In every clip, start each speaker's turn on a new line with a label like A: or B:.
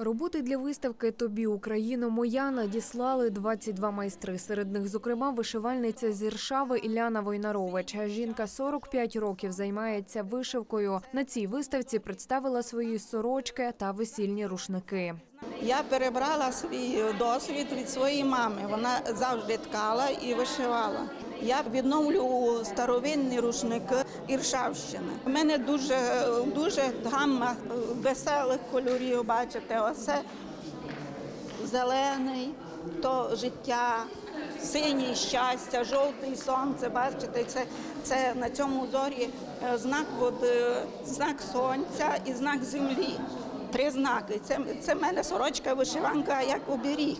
A: Роботи для виставки Тобі Україна моя надіслали 22 майстри. Серед них, зокрема, вишивальниця з Іршави Іляна Войнарович. Жінка 45 років займається вишивкою. На цій виставці представила свої сорочки та весільні рушники.
B: Я перебрала свій досвід від своєї мами. Вона завжди ткала і вишивала. Я відновлю старовинні рушники Іршавщини. У мене дуже, дуже гамма веселих кольорів. Бачите, оце зелений, то життя, синій щастя, жовтий сонце. Бачите, це, це на цьому зорі е, знак, води, знак сонця і знак землі. Три знаки. Це, це в мене сорочка вишиванка як оберіг.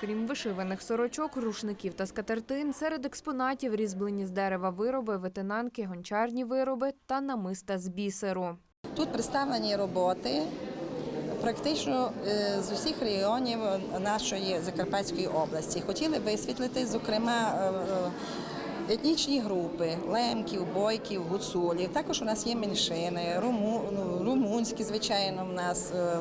A: Крім вишиваних сорочок, рушників та скатертин, серед експонатів різьблені з дерева вироби, ветенанки, гончарні вироби та намиста з бісеру.
C: Тут представлені роботи практично е, з усіх регіонів нашої Закарпатської області. Хотіли висвітлити, зокрема, е, е, етнічні групи лемків, бойків, гуцулів. Також у нас є меншини, руму, ну, румунські, звичайно, в нас е,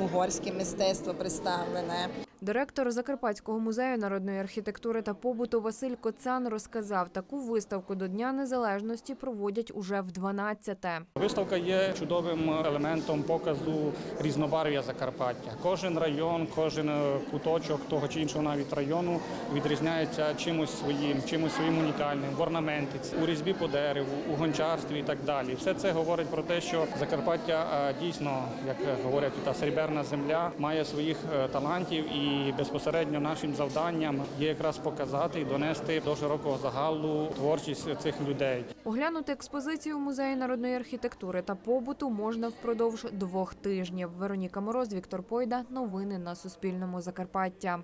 C: угорське мистецтво представлене.
A: Директор Закарпатського музею народної архітектури та побуту Василь Коцан розказав, таку виставку до Дня Незалежності проводять уже в 12-те.
D: Виставка є чудовим елементом показу різнобарв'я Закарпаття. Кожен район, кожен е, куточок того чи іншого навіть району відрізняється чимось своїм, чимось своїм унікальним в орнаментиці, у різьбі по дереву, у гончарстві і так далі. Все це говорить про те, що Закарпаття е, дійсно, як говорять, та сереберна земля має своїх е, талантів, і безпосередньо нашим завданням є якраз показати і донести до широкого загалу творчість цих людей.
A: Оглянути експозицію музею народної архітектури та побуту можна впродовж двох тижнів. Вероніка Мороз, Віктор Пойда. Новини на Суспільному Закарпаття.